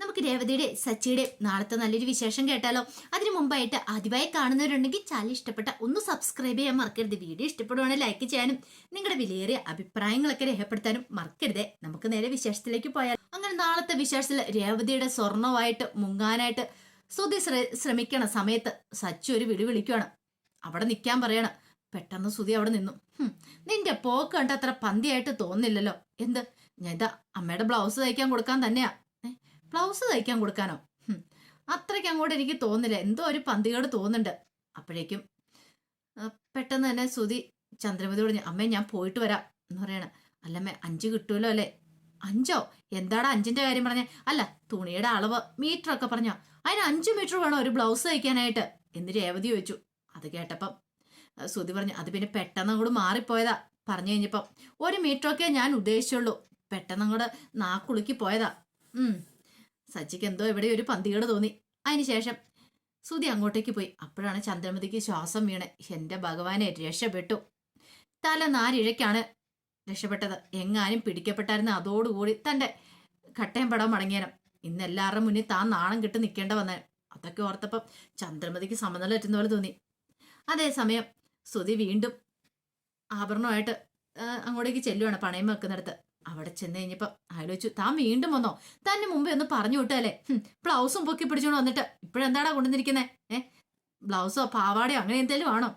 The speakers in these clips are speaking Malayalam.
നമുക്ക് രേവതിയുടെ സച്ചിയുടെ നാളത്തെ നല്ലൊരു വിശേഷം കേട്ടാലോ? അതിനു മുമ്പായിട്ട് ആദ്യമായി കാണുന്നവരുണ്ടെങ്കിൽ ചാനൽ ഇഷ്ടപ്പെട്ട ഒന്ന് സബ്സ്ക്രൈബ് ചെയ്യാൻ മറക്കരുത്. വീഡിയോ ഇഷ്ടപ്പെടുവാണെങ്കിൽ ലൈക്ക് ചെയ്യാനും നിങ്ങളുടെ വിലയേറിയ അഭിപ്രായങ്ങളൊക്കെ രേഖപ്പെടുത്താനും മറക്കരുതേ. നമുക്ക് നേരെ വിശേഷത്തിലേക്ക് പോയാൽ അങ്ങനെ നാളത്തെ വിശേഷത്തിൽ രേവതിയുടെ സ്വർണമായിട്ട് മുങ്ങാനായിട്ട് സുധി ശ്രമിക്കണ സമയത്ത് സച്ചു ഒരു വിളി വിളിക്കുകയാണ് അവിടെ നിൽക്കാൻ പറയണം. പെട്ടെന്ന് സുധി അവിടെ നിന്നു. നിന്റെ പോക്ക് കണ്ട അത്ര പന്തിയായിട്ട് തോന്നില്ലല്ലോ. എന്ത്? ഞാൻ ഇതാ അമ്മയുടെ ബ്ലൗസ് തയ്ക്കാൻ കൊടുക്കാൻ തന്നെയാ. ബ്ലൗസ് തയ്ക്കാൻ കൊടുക്കാനോ? അത്രയ്ക്ക് അങ്ങോട്ട് എനിക്ക് തോന്നില്ല എന്തോ ഒരു പന്തികേട് തോന്നുന്നുണ്ട്. അപ്പോഴേക്കും പെട്ടെന്ന് തന്നെ സുതി പറഞ്ഞു അമ്മേ ഞാൻ പോയിട്ട് വരാം എന്ന് പറയണ. അല്ലമ്മേ അഞ്ച് കിട്ടുമല്ലോ അല്ലേ? അഞ്ചോ? എന്താടാ അഞ്ചിന്റെ കാര്യം പറഞ്ഞ? അല്ല തുണിയുടെ അളവ് മീറ്റർ ഒക്കെ പറഞ്ഞോ. അതിന് അഞ്ച് മീറ്റർ വേണോ ഒരു ബ്ലൗസ് തയ്ക്കാനായിട്ട്? എന്ന് രേവതി ചോദിച്ചു. അത് കേട്ടപ്പം സുതി പറഞ്ഞു അത് പിന്നെ പെട്ടെന്ന് അങ്ങോട്ട് മാറിപ്പോയതാ പറഞ്ഞു കഴിഞ്ഞപ്പം. ഒരു മീറ്ററൊക്കെ ഞാൻ ഉദ്ദേശിച്ചുള്ളൂ. പെട്ടെന്ന് അങ്ങോട്ട് നാക്കുളുക്കി പോയതാ. ഉം. സച്ചിക്ക് എന്തോ ഇവിടെ ഒരു പന്തികേട് തോന്നി. അതിനുശേഷം സുധി അങ്ങോട്ടേക്ക് പോയി. അപ്പോഴാണ് ചന്ദ്രമതിക്ക് ശ്വാസം വീണ്. എന്റെ ഭഗവാനെ രക്ഷപ്പെട്ടു. തല നാലിഴയ്ക്കാണ് രക്ഷപ്പെട്ടത്. എങ്ങാനും പിടിക്കപ്പെട്ടായിരുന്ന അതോടുകൂടി തന്റെ കട്ടയം പടം മടങ്ങിയാനും ഇന്ന് എല്ലാവരുടെ മുന്നിൽ താൻ നാണം കിട്ടി നിൽക്കേണ്ട വന്ന. അതൊക്കെ ഓർത്തപ്പം ചന്ദ്രമതിക്ക് സമനില പറ്റുന്ന പോലെ തോന്നി. അതേസമയം സുധി വീണ്ടും ആഭരണമായിട്ട് അങ്ങോട്ടേക്ക് ചെല്ലുവാണ് പണയം വെക്കുന്നിടത്ത്. അവിടെ ചെന്ന് കഴിഞ്ഞപ്പം ആലോചിച്ചു താൻ വീണ്ടും വന്നോ? തന്നെ മുമ്പേ ഒന്ന് പറഞ്ഞു വിട്ടല്ലേ ബ്ലൗസും പൊക്കി പിടിച്ചോണ്ട് വന്നിട്ട് ഇപ്പോഴെന്താടാ കൊണ്ടുവന്നിരിക്കുന്നേ? ഏ ബ്ലൗസോ പാവാടയോ അങ്ങനെ എന്തെങ്കിലും ആണോ?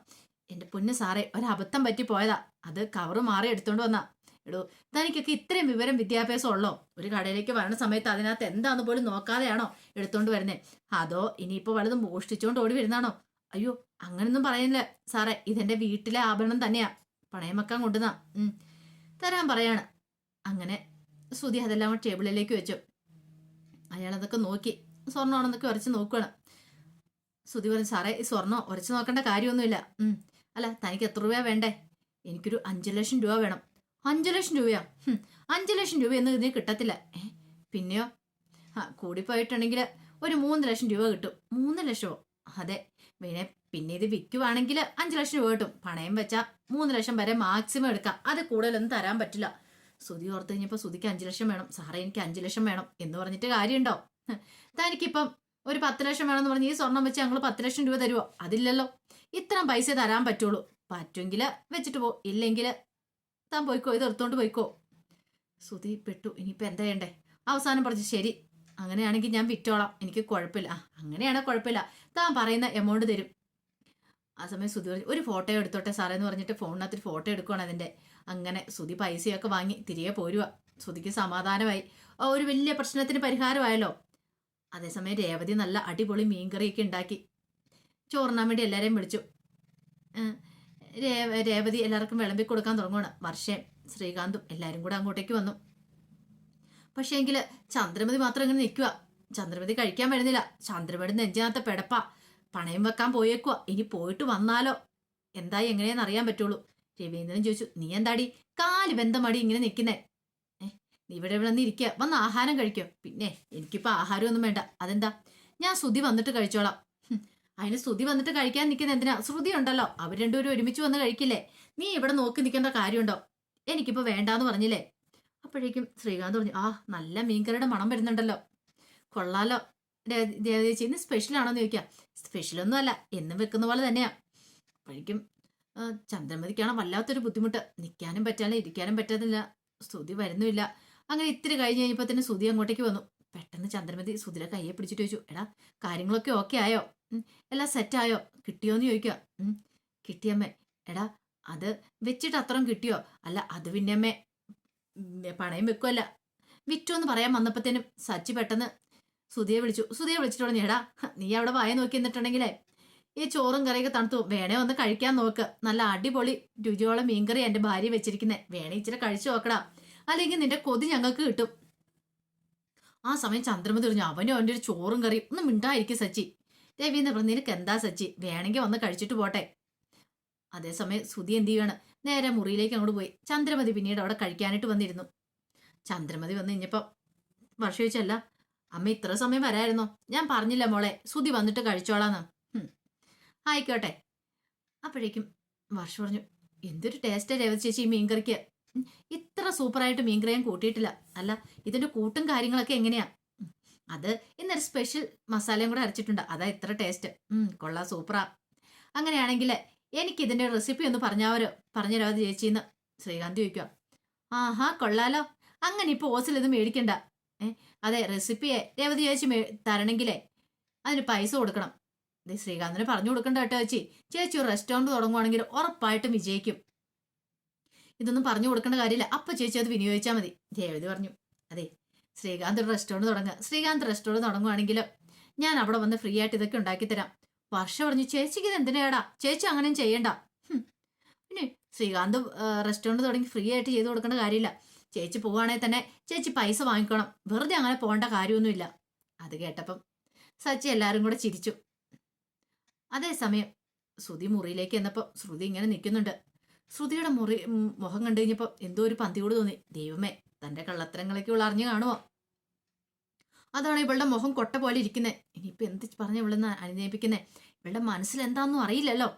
എന്റെ പൊന്ന് സാറേ ഒരബദ്ധം പറ്റി പോയതാ. അത് കവറ് മാറി എടുത്തോണ്ട് വന്നാ. എടോ തനിക്കൊക്കെ ഇത്രയും വിവരം വിദ്യാഭ്യാസം ഉള്ളോ? ഒരു കടയിലേക്ക് വരണ സമയത്ത് അതിനകത്ത് എന്താന്ന് പോലും നോക്കാതെയാണോ എടുത്തോണ്ട് വരുന്നേ? അതോ ഇനിയിപ്പോ വല്ലതും മോഷ്ടിച്ചോണ്ട് ഓടി വരുന്നാണോ? അയ്യോ അങ്ങനൊന്നും പറയുന്നില്ല സാറേ. ഇതെന്റെ വീട്ടിലെ ആഭരണം തന്നെയാ. പണയം വെക്കാൻ ഉം തരാൻ പറയാണ്. അങ്ങനെ സുധി അതെല്ലാം ടേബിളിലേക്ക് വെച്ചു. അയാൾ അതൊക്കെ നോക്കി. സ്വർണമാണെന്നൊക്കെ ഉരച്ച് നോക്കുകയാണ് സുധി പറഞ്ഞു സാറേ ഈ സ്വർണം ഉരച്ച് നോക്കേണ്ട കാര്യമൊന്നുമില്ല. അല്ല തനിക്ക് എത്ര രൂപയാണ് വേണ്ടേ? എനിക്കൊരു അഞ്ചു ലക്ഷം രൂപ വേണം. അഞ്ചു ലക്ഷം രൂപയാ? അഞ്ച് ലക്ഷം രൂപയൊന്നും ഇതിന് കിട്ടത്തില്ല. പിന്നെയോ? ആ കൂടിപ്പോയിട്ടുണ്ടെങ്കിൽ ഒരു മൂന്ന് ലക്ഷം രൂപ കിട്ടും. മൂന്ന് ലക്ഷമോ? അതെ. പിന്നെ പിന്നെ ഇത് വിൽക്കുവാണെങ്കിൽ അഞ്ചു ലക്ഷം രൂപ കിട്ടും. പണയം വെച്ചാൽ മൂന്ന് ലക്ഷം വരെ മാക്സിമം എടുക്കാം. അത് കൂടുതലൊന്നും തരാൻ പറ്റില്ല. സുധി ഓർത്ത് കഴിഞ്ഞപ്പോൾ ശ്രുതിക്ക് അഞ്ചു ലക്ഷം വേണം. സാറേ എനിക്ക് അഞ്ചു ലക്ഷം വേണം എന്ന് പറഞ്ഞിട്ട് കാര്യമുണ്ടോ തനിക്കിപ്പം ഒരു പത്ത് ലക്ഷം വേണമെന്ന് പറഞ്ഞ് ഈ സ്വർണം വെച്ച് ഞങ്ങൾ പത്ത് ലക്ഷം രൂപ തരുമോ അതില്ലല്ലോ. ഇത്രയും പൈസ തരാൻ പറ്റുള്ളൂ. പറ്റുമെങ്കിൽ വെച്ചിട്ട് പോ. ഇല്ലെങ്കിൽ താൻ പോയിക്കോ ഇത് എടുത്തോണ്ട് പോയിക്കോ. ശ്രുതി പെട്ടു. ഇനിയിപ്പോൾ എന്താ ചെയ്യണ്ടേ? അവസാനം പറഞ്ഞു ശരി അങ്ങനെയാണെങ്കിൽ ഞാൻ വിറ്റോളാം. എനിക്ക് കുഴപ്പമില്ല. അങ്ങനെയാണെങ്കിൽ കുഴപ്പമില്ല. താൻ പറയുന്ന എമൗണ്ട് തരും. ആ സമയം സുധി പറഞ്ഞു ഒരു ഫോട്ടോ എടുത്തോട്ടെ സാറേ എന്ന് പറഞ്ഞിട്ട് ഫോണിനകത്ത് ഒരു ഫോട്ടോ എടുക്കുവാണ് അതിന്റെ. അങ്ങനെ സുധി പൈസയൊക്കെ വാങ്ങി തിരികെ പോരുക സുധിക്ക് സമാധാനമായി. ഒരു വലിയ പ്രശ്നത്തിന് പരിഹാരമായല്ലോ. അതേസമയം രേവതി നല്ല അടിപൊളി മീൻകറിയൊക്കെ ഉണ്ടാക്കി. ചോറിനാൻ വേണ്ടി എല്ലാവരെയും വിളിച്ചു. രേവതി എല്ലാവർക്കും വിളമ്പി കൊടുക്കാൻ തുടങ്ങുകയാണ് വർഷയും ശ്രീകാന്തും എല്ലാവരും കൂടെ അങ്ങോട്ടേക്ക് വന്നു. പക്ഷേ എങ്കിൽ ചന്ദ്രമതി മാത്രം ഇങ്ങനെ നിൽക്കുക ചന്ദ്രമതി കഴിക്കാൻ വരുന്നില്ല. ചന്ദ്രമതി നെഞ്ചിനകത്ത് പെടപ്പ. പണയം വെക്കാൻ പോയേക്കുക ഇനി പോയിട്ട് വന്നാലോ? എന്തായി എങ്ങനെയാന്ന് അറിയാൻ പറ്റുള്ളൂ. രവീന്ദ്രൻ ചോദിച്ചു നീ എന്താടി? കാൽ ബന്ധമടി ഇങ്ങനെ നിൽക്കുന്നേ? നീ ഇവിടെ ഇവിടെ നിന്ന് ഇരിക്കുക. വന്ന് ആഹാരം കഴിക്കോ. പിന്നെ എനിക്കിപ്പോ ആഹാരമൊന്നും വേണ്ട. അതെന്താ? ഞാൻ ശ്രുതി വന്നിട്ട് കഴിച്ചോളാം. അതിന് ശ്രുതി വന്നിട്ട് കഴിക്കാൻ നിൽക്കുന്ന എന്തിനാ? ശ്രുതി ഉണ്ടല്ലോ. അവർ രണ്ടുപേരും ഒരുമിച്ച് വന്ന് കഴിക്കില്ലേ? നീ ഇവിടെ നോക്കി നിൽക്കേണ്ട കാര്യമുണ്ടോ? എനിക്കിപ്പോ വേണ്ടാന്ന് പറഞ്ഞില്ലേ? അപ്പോഴേക്കും ശ്രീകാന്ത് പറഞ്ഞു ആ നല്ല മീൻകറിയുടെ മണം വരുന്നുണ്ടല്ലോ. കൊള്ളാലോ. ദേവതേച്ചി ഇന്ന് സ്പെഷ്യലാണോന്ന് ചോദിക്കാം. സ്പെഷ്യലൊന്നും അല്ല എന്നും വെക്കുന്ന പോലെ തന്നെയാ. അപ്പോഴേക്കും ചന്ദ്രമതിക്കാണ് വല്ലാത്തൊരു ബുദ്ധിമുട്ട്. നിൽക്കാനും പറ്റാതെ ഇരിക്കാനും പറ്റാതില്ല സ്തുതി വരുന്നുമില്ല. അങ്ങനെ ഇത്തിരി കഴിഞ്ഞ് കഴിഞ്ഞപ്പോൾ തന്നെ സ്തുതി അങ്ങോട്ടേക്ക് വന്നു. പെട്ടെന്ന് ചന്ദ്രമതി സുധിയുടെ കയ്യെ പിടിച്ചിട്ട് ചോദിച്ചു എടാ കാര്യങ്ങളൊക്കെ ഓക്കെ ആയോ? എല്ലാം സെറ്റായോ കിട്ടിയോന്ന് ചോദിക്കുക കിട്ടിയമ്മേ. എടാ അത് വെച്ചിട്ട് അത്രയും കിട്ടിയോ? അല്ല അത് പിന്നെ അമ്മേ പണയം വെക്കുമല്ല വിറ്റോ എന്ന് പറയാൻ വന്നപ്പോഴത്തേനും സച്ചി പെട്ടെന്ന് സുധിയെ വിളിച്ചു. സുധിയെ വിളിച്ചിട്ട് പറഞ്ഞു നീ അവിടെ വായ നോക്കി നിന്നിട്ടുണ്ടെങ്കിലേ ഈ ചോറും കറിയൊക്കെ തണുത്തു. വേണേ ഒന്ന് കഴിക്കാൻ നോക്ക്. നല്ല അടിപൊളി രുചിയോളം മീൻകറി എന്റെ ഭാര്യ വെച്ചിരിക്കുന്നേ. വേണേ ഇച്ചിരി കഴിച്ചു നോക്കടാ. അല്ലെങ്കിൽ നിന്റെ കൊതി ഞങ്ങൾക്ക് കിട്ടും. ആ സമയം ചന്ദ്രമതി പറഞ്ഞു അവനും അവന്റെ ഒരു ചോറും കറിയും. ഒന്നും മിണ്ടായിരിക്കും സച്ചി. രവീന്ദ്ര പറഞ്ഞു നിനക്ക് എന്താ സച്ചി? വേണമെങ്കിൽ വന്ന് കഴിച്ചിട്ട് പോട്ടെ. അതേസമയം സുധി എന്ത് ചെയ്യാണ്? നേരെ മുറിയിലേക്ക് അങ്ങോട്ട് പോയി. ചന്ദ്രമതി പിന്നീട് അവിടെ കഴിക്കാനായിട്ട് വന്നിരുന്നു. ചന്ദ്രമതി വന്ന് കഴിഞ്ഞപ്പം വർഷം ചോദിച്ചല്ല അമ്മ ഇത്ര സമയം വരായിരുന്നോ? ഞാൻ പറഞ്ഞില്ല മോളെ. സുതി വന്നിട്ട് കഴിച്ചോളാന്ന്. ആയിക്കോട്ടെ. അപ്പോഴേക്കും വർഷ പറഞ്ഞു എന്തൊരു ടേസ്റ്റ് രേവതി ചേച്ചി ഈ മീൻകറിക്ക്? ഇത്ര സൂപ്പറായിട്ട് മീൻകറി ഞാൻ കൂട്ടിയിട്ടില്ല. അല്ല ഇതിന്റെ കൂട്ടും കാര്യങ്ങളൊക്കെ എങ്ങനെയാ? അത് ഇന്നൊരു സ്പെഷ്യൽ മസാലയും കൂടെ അരച്ചിട്ടുണ്ട്. അതാ ഇത്ര ടേസ്റ്റ് കൊള്ളാം സൂപ്പറാ അങ്ങനെയാണെങ്കിൽ എനിക്ക് ഇതിന്റെ റെസിപ്പി ഒന്ന് പറഞ്ഞാവരോ? പറഞ്ഞു അത് ചേച്ചിന്ന്? ശ്രീകാന്ത് ചോദിക്കുക ആഹാ കൊള്ളാലോ. അങ്ങനെ ഇപ്പോൾ ഓസിൽ ഇത് മേടിക്കണ്ട. അതെ റെസിപ്പിയെ രേവതി ചേച്ചി തരണമെങ്കിലേ അതിന് പൈസ കൊടുക്കണം. ഇത് ശ്രീകാന്തിന് പറഞ്ഞു കൊടുക്കണ്ട കേട്ടോ ചേച്ചി. ചേച്ചി ഒരു റെസ്റ്റോറന്റ് തുടങ്ങുവാണെങ്കിൽ ഉറപ്പായിട്ടും വിജയിക്കും. ഇതൊന്നും പറഞ്ഞു കൊടുക്കേണ്ട കാര്യമില്ല. അപ്പൊ ചേച്ചി അത് വിനിയോഗിച്ചാൽ മതി. രേവതി പറഞ്ഞു അതെ ശ്രീകാന്ത് ഒരു റെസ്റ്റോറന്റ് തുടങ്ങുക. ശ്രീകാന്ത് റെസ്റ്റോറന്റ് തുടങ്ങുവാണെങ്കിൽ ഞാൻ അവിടെ വന്ന് ഫ്രീ ആയിട്ട് ഇതൊക്കെ ഉണ്ടാക്കി തരാം. വർഷ പറഞ്ഞു ചേച്ചിക്ക് ഇത് എന്തിനാടാ? ചേച്ചി അങ്ങനെയും ചെയ്യണ്ട. പിന്നെ ശ്രീകാന്ത് റെസ്റ്റോറന്റ് തുടങ്ങി ഫ്രീ ആയിട്ട് ചെയ്ത് കൊടുക്കേണ്ട കാര്യമില്ല. ചേച്ചി പോവുകയാണെങ്കിൽ തന്നെ ചേച്ചി പൈസ വാങ്ങിക്കണം. വെറുതെ അങ്ങനെ പോകേണ്ട കാര്യമൊന്നുമില്ല. അത് കേട്ടപ്പം സച്ചി എല്ലാവരും കൂടെ ചിരിച്ചു. അതേസമയം ശ്രുതി മുറിയിലേക്ക് എന്നപ്പോൾ ശ്രുതി ഇങ്ങനെ നിൽക്കുന്നുണ്ട്. ശ്രുതിയുടെ മുറി മുഖം കണ്ടു കഴിഞ്ഞപ്പോൾ എന്തോ ഒരു പന്തിയോട് തോന്നി. ദൈവമേ തന്റെ കള്ളത്തരങ്ങളൊക്കെ ഉള്ള അറിഞ്ഞു കാണുമോ? അതാണ് ഇവളുടെ മുഖം കൊട്ട പോലെ ഇരിക്കുന്നത് ഇനിയിപ്പോൾ എന്ത് പറഞ്ഞ ഇവളെന്ന് അനുനയിപ്പിക്കുന്നത് ഇവളുടെ മനസ്സിൽ എന്താണെന്നും അറിയില്ലല്ലോ.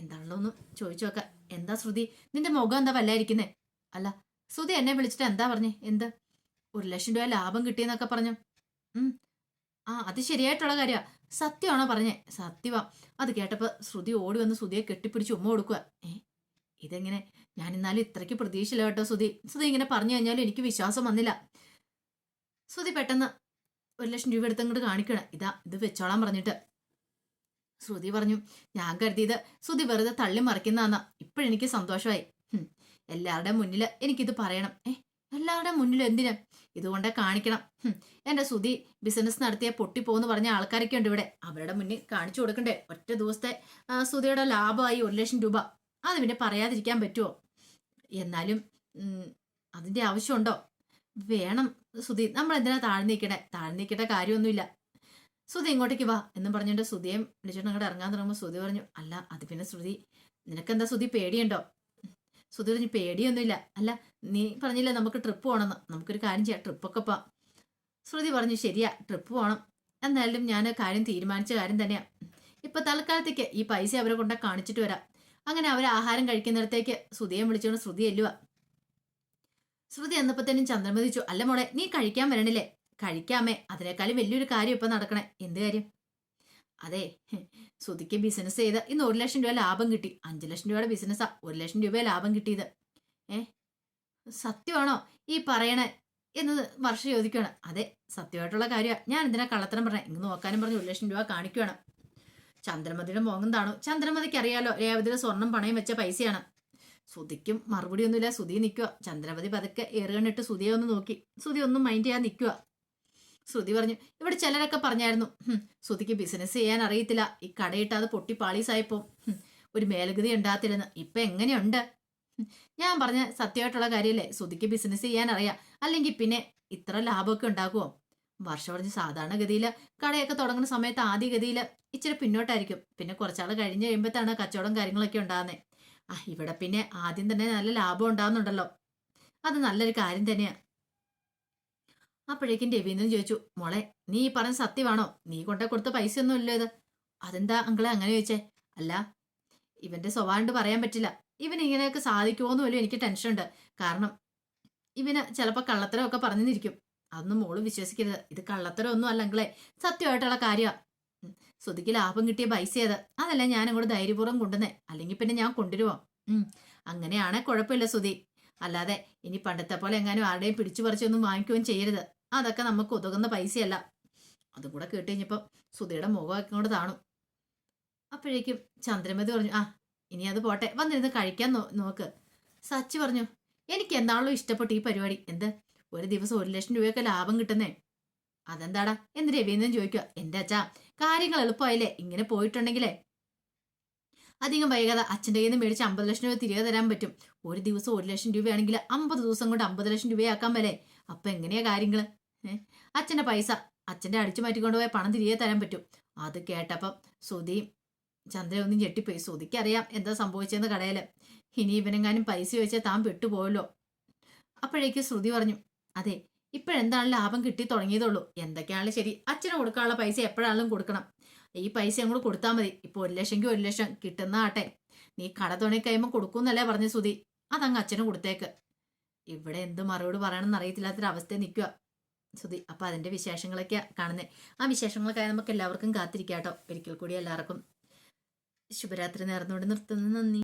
എന്താണല്ലോ ഒന്ന് ചോദിച്ചു നോക്കാം. എന്താ ശ്രുതി? നിന്റെ മുഖം എന്താ വല്ലായിരിക്കുന്നേ? അല്ല ശ്രുതി എന്നെ വിളിച്ചിട്ട് എന്താ പറഞ്ഞേ? എന്ത്? ഒരു ലക്ഷം രൂപ ലാഭം കിട്ടിയെന്നൊക്കെ പറഞ്ഞു. ആ അത് ശരിയായിട്ടുള്ള കാര്യമാണ് സത്യമാണോ പറഞ്ഞേ? സത്യവാ. അത് കേട്ടപ്പോ ശ്രുതി ഓടി വന്ന് സുധിയെ കെട്ടിപ്പിടിച്ച് ഉമ്മ കൊടുക്കുക ഏ ഇതെങ്ങനെ? ഞാൻ ഇന്നാലും ഇത്രയ്ക്ക് പ്രതീക്ഷയില്ല കേട്ടോ സുധി. സുധി ഇങ്ങനെ പറഞ്ഞു കഴിഞ്ഞാലും എനിക്ക് വിശ്വാസം വന്നില്ല. സുധി പെട്ടെന്ന് ഒരു ലക്ഷം രൂപ എടുത്തങ്ങോട്ട് കാണിക്കണം. ഇതാ ഇത് വെച്ചോളാൻ പറഞ്ഞിട്ട്. ശ്രുതി പറഞ്ഞു ഞാൻ കരുതിയത് സുധി വെറുതെ തള്ളി മറിക്കുന്നതാന്നാ ഇപ്പോഴെനിക്ക് സന്തോഷമായി. ഹും, എല്ലാവരുടെയും മുന്നിൽ എനിക്കിത് പറയണം. ഏ എല്ലാവരുടെ മുന്നിൽ എന്തിനാ? ഇതുകൊണ്ട് കാണിക്കണം. എന്റെ സുധി ബിസിനസ് നടത്തിയ പൊട്ടിപ്പോന്ന് പറഞ്ഞ ആൾക്കാരൊക്കെ ഉണ്ട് ഇവിടെ. അവരുടെ മുന്നിൽ കാണിച്ചു കൊടുക്കണ്ടേ? ഒറ്റ ദിവസത്തെ സുധിയുടെ ലാഭമായി ഒരു ലക്ഷം രൂപ. അത് പിന്നെ പറയാതിരിക്കാൻ പറ്റുമോ എന്നാലും അതിന്റെ ആവശ്യമുണ്ടോ? വേണം സുധി. നമ്മൾ എന്തിനാ താഴ്ന്നിക്കണേ താഴ്ന്നിക്കേണ്ട കാര്യമൊന്നുമില്ല. സുധി ഇങ്ങോട്ടേക്ക് വാ എന്നും പറഞ്ഞുകൊണ്ട് സുധിയും വിളിച്ചിട്ടുണ്ടെങ്കിൽ ഇറങ്ങാൻ തുടങ്ങുമ്പോൾ സുധി പറഞ്ഞു അല്ല അത് പിന്നെ ശ്രുതി നിനക്കെന്താ സുധി പേടിയുണ്ടോ? സുധി പറഞ്ഞു പേടിയൊന്നുമില്ല. അല്ല നീ പറഞ്ഞില്ല നമുക്ക് ട്രിപ്പ് പോകണമെന്ന്. നമുക്കൊരു കാര്യം ചെയ്യാം. ട്രിപ്പൊക്കെ പോവാം. ശ്രുതി പറഞ്ഞു ശരിയാ ട്രിപ്പ് പോകണം. എന്നാലും ഞാൻ കാര്യം തീരുമാനിച്ച കാര്യം തന്നെയാ. ഇപ്പൊ തൽക്കാലത്തേക്ക് ഈ പൈസ അവരെ കൊണ്ടാ കാണിച്ചിട്ട് വരാം. അങ്ങനെ അവർ ആഹാരം കഴിക്കുന്നിടത്തേക്ക് ശ്രുതിയെ വിളിച്ചുകൊണ്ട് ശ്രുതി എല്ലുക ശ്രുതി എന്നപ്പത്തേനും ചന്ദ്രമതിച്ചു അല്ല മോളെ നീ കഴിക്കാൻ വരണില്ലേ? കഴിക്കാമേ. അതിനേക്കാളും വലിയൊരു കാര്യം ഇപ്പൊ നടക്കണേ. എന്ത് കാര്യം? അതെ ശ്രുതിക്ക് ബിസിനസ് ചെയ്ത് ഇന്ന് ഒരു ലക്ഷം രൂപ ലാഭം കിട്ടി. അഞ്ചു ലക്ഷം രൂപയുടെ ബിസിനസ്സാ ഒരു ലക്ഷം രൂപ ലാഭം കിട്ടിയത്. ഏ സത്യമാണോ? ഈ പറയണേ എന്ന് വർഷ ചോദിക്കുകയാണ് അതെ സത്യമായിട്ടുള്ള കാര്യമാണ് ഞാൻ എന്തിനാ കള്ളത്തരം പറഞ്ഞത് ഇങ്ങ് നോക്കാനും പറഞ്ഞ് ഒരു ലക്ഷം രൂപ കാണിക്കുകയാണ് ചന്ദ്രമതിയുടെ മോഹം താണു. ചന്ദ്രമതിക്ക് അറിയാലോ രേവതിയുടെ സ്വർണം പണയം വെച്ച പൈസയാണ്. സുതിക്കും മറുപടി ഒന്നുമില്ല സുതി നിൽക്കുക ചന്ദ്രമതി പതുക്കെ ഏറുകണ്ണിട്ട് സുതിയെ ഒന്ന് നോക്കി. സുതി ഒന്നും മൈൻഡ് ചെയ്യാൻ നിൽക്കുക ശ്രുതി പറഞ്ഞു ഇവിടെ ചിലരൊക്കെ പറഞ്ഞായിരുന്നു "ഹും, ശ്രുതിക്ക് ബിസിനസ് ചെയ്യാൻ അറിയത്തില്ല. ഈ കടയിട്ട് അത് പൊട്ടി പാളീസായപ്പോ ഒരു മേലഗതി ഉണ്ടാകത്തില്ലെന്ന് ഇപ്പൊ എങ്ങനെയുണ്ട്? ഞാൻ പറഞ്ഞ സത്യമായിട്ടുള്ള കാര്യമല്ലേ ശ്രുതിക്ക് ബിസിനസ് ചെയ്യാൻ അറിയാം. അല്ലെങ്കിൽ പിന്നെ ഇത്ര ലാഭമൊക്കെ ഉണ്ടാക്കുമോ വർഷ പറഞ്ഞ് സാധാരണഗതിയിൽ കടയൊക്കെ തുടങ്ങുന്ന സമയത്ത് ആദ്യ ഗതിയിൽ ഇച്ചിരി പിന്നോട്ടായിരിക്കും. പിന്നെ കുറച്ചാൾ കഴിഞ്ഞ് കഴിയുമ്പോഴത്താണ് കച്ചവടം കാര്യങ്ങളൊക്കെ ഉണ്ടാകുന്നത് ആ ഇവിടെ പിന്നെ ആദ്യം തന്നെ നല്ല ലാഭം ഉണ്ടാകുന്നുണ്ടല്ലോ അത് നല്ലൊരു കാര്യം തന്നെയാ. അപ്പോഴേക്കും രവീന്ദ്രൻ ചോദിച്ചു മോളെ നീ ഈ പറഞ്ഞ സത്യമാണോ? നീ കൊണ്ടേ കൊടുത്ത പൈസ ഒന്നും ഇല്ല ഇത്? അതെന്താ അങ്കളെ അങ്ങനെ ചോദിച്ചേ? അല്ല ഇവന്റെ സ്വഭാവം പറയാൻ പറ്റില്ല. ഇവൻ ഇങ്ങനെയൊക്കെ സാധിക്കുമോന്ന് പോലും എനിക്ക് ടെൻഷൻ ഉണ്ട്. കാരണം ഇവന് ചിലപ്പോൾ കള്ളത്തരമൊക്കെ പറഞ്ഞിരിക്കും. അതൊന്നും മോൾ വിശ്വസിക്കരുത്. ഇത് കള്ളത്തരം ഒന്നും അല്ല അങ്കളെ. സത്യമായിട്ടുള്ള കാര്യമാണ് ശ്രുതിക്ക് ലാഭം കിട്ടിയ പൈസ ഏത്? അതല്ല ഞാൻ അങ്ങോട്ട് ധൈര്യപൂർവം കൊണ്ടുവന്നേ. അല്ലെങ്കിൽ പിന്നെ ഞാൻ കൊണ്ടുവരുമോ അങ്ങനെയാണെ കുഴപ്പമില്ല ശ്രുതി അല്ലാതെ ഇനി പണ്ടത്തെ പോലെ എങ്ങാനും ആരുടെയും പിടിച്ചു പറിച്ചൊന്നും വാങ്ങിക്കുകയും ചെയ്യരുത്. അതൊക്കെ നമുക്ക് ഉതകുന്ന പൈസയല്ല. അതുകൂടെ കേട്ട് കഴിഞ്ഞപ്പോൾ സുധയുടെ മുഖമൊക്കെ കൊണ്ട് താണു. അപ്പോഴേക്കും ചന്ദ്രമതി പറഞ്ഞു ആ ഇനി അത് പോട്ടെ. വന്നിരുന്ന് കഴിക്കാൻ നോക്ക്. സച്ചി പറഞ്ഞു എനിക്ക് എന്താണല്ലോ ഇഷ്ടപ്പെട്ടു ഈ പരിപാടി? എന്ത്? ഒരു ദിവസം ഒരു ലക്ഷം രൂപയൊക്കെ ലാഭം കിട്ടുന്നേ. അതെന്താടാ? എന്ന് രവീന്ദ്രൻ ചോദിക്കുക എന്റെ അച്ഛാ കാര്യങ്ങൾ എളുപ്പമായില്ലേ? ഇങ്ങനെ പോയിട്ടുണ്ടെങ്കിലേ? അധികം വൈകാതെ അച്ഛന്റെ കയ്യിൽ നിന്ന് മേടിച്ച് അമ്പത് ലക്ഷം രൂപ തിരികെ തരാൻ പറ്റും. ഒരു ദിവസം ഒരു ലക്ഷം രൂപയാണെങ്കിൽ അമ്പത് ദിവസം കൊണ്ട് അമ്പത് ലക്ഷം രൂപയാക്കാൻ വരെ. അപ്പൊ എങ്ങനെയാ കാര്യങ്ങൾ? ഏഹ് അച്ഛന്റെ പൈസ. അച്ഛന്റെ അടിച്ചു മാറ്റിക്കൊണ്ടുപോയ പണം തിരികെ തരാൻ പറ്റും. അത് കേട്ടപ്പം സുധിയും ചന്ദ്രൻ ഒന്നും ഞെട്ടിപ്പോയി. അറിയാം എന്താ സംഭവിച്ചതെന്ന് കടയിൽ ഇനി ഇവനെങ്ങാനും പൈസ ചോദിച്ചാൽ താൻ പെട്ടുപോയല്ലോ. അപ്പോഴേക്ക് ശ്രുതി പറഞ്ഞു അതെ ഇപ്പോഴെന്താണ് ലാഭം കിട്ടി തുടങ്ങിയതുള്ളൂ. എന്തൊക്കെയാണെങ്കിലും ശരി. അച്ഛന് കൊടുക്കാനുള്ള പൈസ എപ്പോഴാണെങ്കിലും കൊടുക്കണം. ഈ പൈസ അങ്ങോട്ട് കൊടുത്താൽ മതി. ഇപ്പോൾ ഒരു ലക്ഷമെങ്കിൽ ഒരു ലക്ഷം കിട്ടുന്ന ആട്ടെ. നീ കട തുണി കഴിയുമ്പോൾ കൊടുക്കൂന്നല്ലേ പറഞ്ഞു സുധി. അതങ്ങ് അച്ഛന് കൊടുത്തേക്ക്. ഇവിടെ എന്ത് മറുപടി പറയണമെന്ന് അറിയത്തില്ലാത്തൊരവസ്ഥയിൽ നിൽക്കുക സുധി അപ്പൊ അതിന്റെ വിശേഷങ്ങളൊക്കെ കാണുന്നത് ആ വിശേഷങ്ങളൊക്കെ നമുക്ക് എല്ലാവർക്കും കാത്തിരിക്കാം കേട്ടോ ഒരിക്കൽ കൂടി എല്ലാവർക്കും ശുഭരാത്രി നേർന്നുകൊണ്ട് നിർത്തുന്നു. നന്ദി.